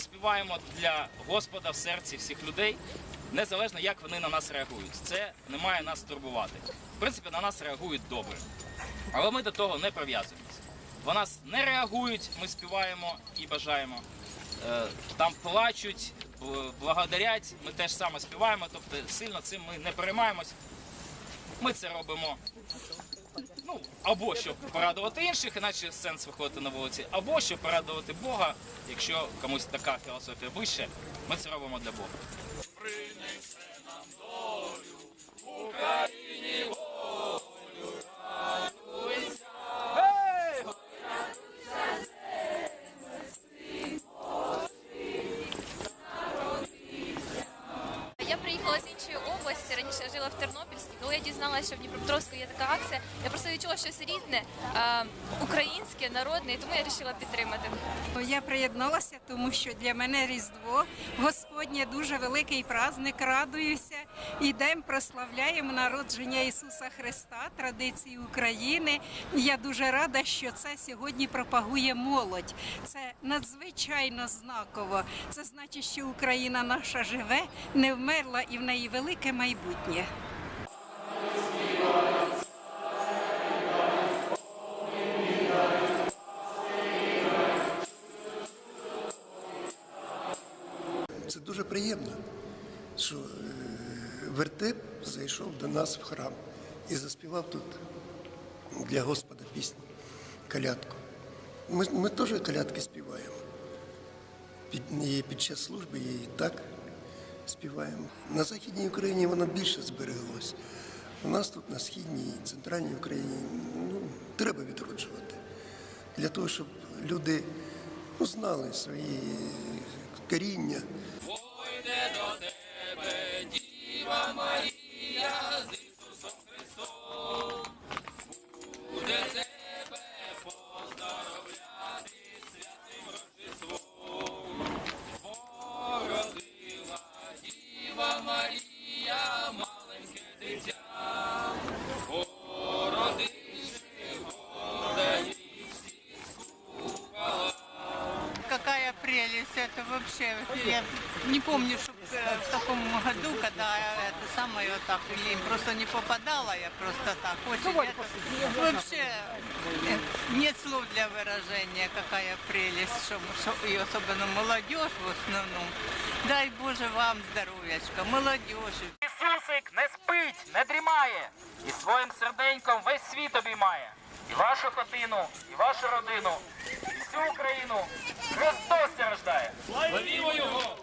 співаємо для Господа в серці всіх людей, незалежно як вони на нас реагують. Це не має нас турбувати. В принципі, на нас реагують добре. Але ми до того не прив'язуємося. Бо нас не реагують, ми співаємо і бажаємо. Е, Там плачуть, благодарять, ми теж саме співаємо, тобто сильно цим ми не переймаємось. Ми це робимо ну, або щоб порадувати інших, іначе сенс виходити на вулиці, або щоб порадувати Бога, якщо комусь така філософія вища, ми це робимо для Бога. Я жила в Тернопільській. Коли я дізналася, що в Дніпропетровську є така акція, я просто відчула щось рідне, українське, народне, і тому я вирішила підтримати. Я приєдналася, тому що для мене Різдво Господнє дуже великий праздник. Радуюся. Ідемо, прославляємо народження Ісуса Христа, традиції України. Я дуже рада, що це сьогодні пропагує молодь. Це надзвичайно знаково. Це значить, що Україна наша живе, не вмерла і в неї велике майбутнє. Дуже приємно, що е, вертеп зайшов до нас в храм і заспівав тут для Господа пісню калятку. Ми, ми теж калятки співаємо. Під, під час служби і так співаємо. На Західній Україні воно більше збереглось. У нас тут на східній, центральній Україні ну, треба відроджувати. Для того, щоб люди ну, знали свої коріння. это вообще, я не помню, что в таком году, когда это самое вот так, или просто не попадала я просто так, очень, это, вообще э, нет слов для выражения, какая прелесть, что, что- и особенно молодежь в основном, дай Боже вам здоровьячка, молодежи. Ісусик не спить, не дрімає, і своїм серденьком весь світ обіймає. І вашу хатину, і вашу родину, і всю Україну Христос рождає. Славімо Його!